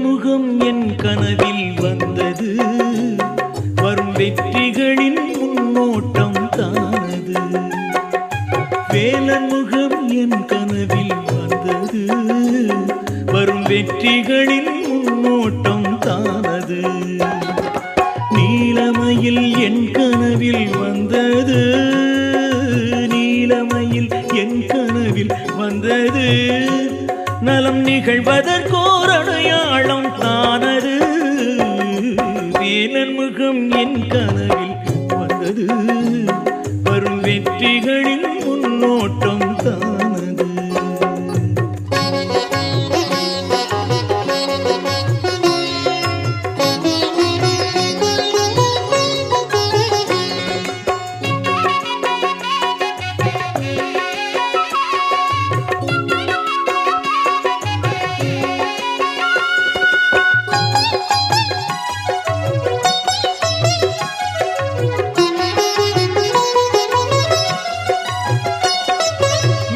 முகம் என் கனவில் வந்தது. வரும் வெற்றிகளின் முன்னோட்டம் தானது. வேலன் முகம் என் கனவில் வந்தது. வரும் வெற்றிகளின் முன்னோட்டம் தானது. நீலமையில் என் கனவில் வந்தது. நீலமையில் என் கனவில் வந்தது. நலம் நிகழ்வதற்கோர்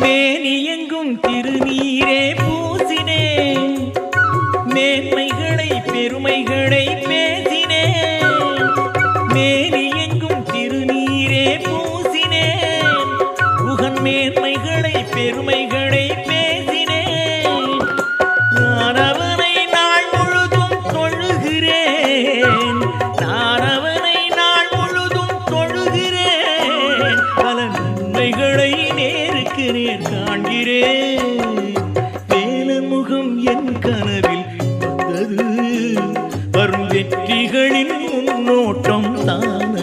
மேனி எங்கும் திருநீரே பூசினே. மேன்மைகளை பெருமைகளை பேசினே. மேனி எங்கும் திருநீரே பூசினே. உகன் மேன்மைகளை பெருமை நேருக்கு நேர் காண்கிறேன். வேலன் முகம் என் கனவில் வந்தது. வரும் வெற்றிகளின் முன்னோட்டம் தான்.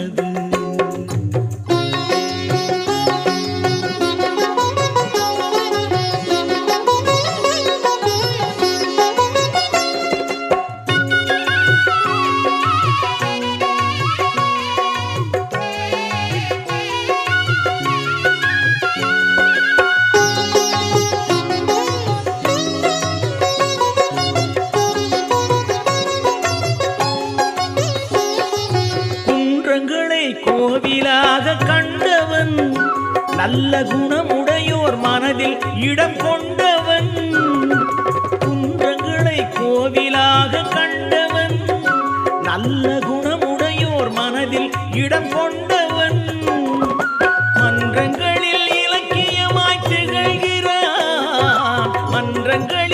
குன்றங்களை கோவிலாக கண்டவன் நல்ல குணமுடையோர் மனதில் இடம் கொண்டவன். குன்றங்களை கோவிலாக கண்டவன் நல்ல குணமுடையோர் மனதில் இடம் கொண்டவன். மன்றங்களில் இலக்கியமாய் திகழ்கிறான் மன்றங்களில்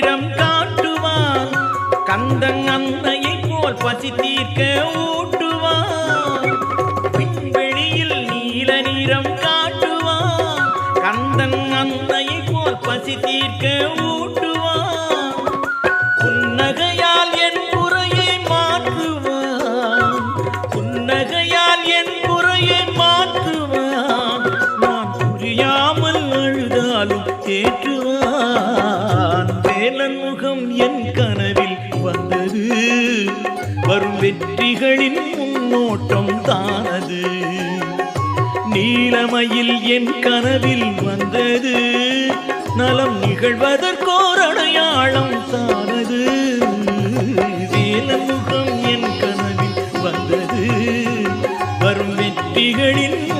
நீல காட்டுவான் கந்தன் அன்னையை போல் பசி தீர்க்க ஊட்டுவான் விண்வெளியில் நீல நிறம் காட்டுவான் கந்தன் அன்னையை போல் பசி தீர்க்க ஊட்டுவான் வேலன் முகம் என் கனவில் வந்தது. வரும் வெற்றிகளின் முன்னோட்டம் தானது. நீலமையில் என் கனவில் வந்தது. நலம் நிகழ்வதற்கோர் அடையாளம் தானது. வேலன் முகம் என் கனவில் வந்தது. வரும் வெற்றிகளின்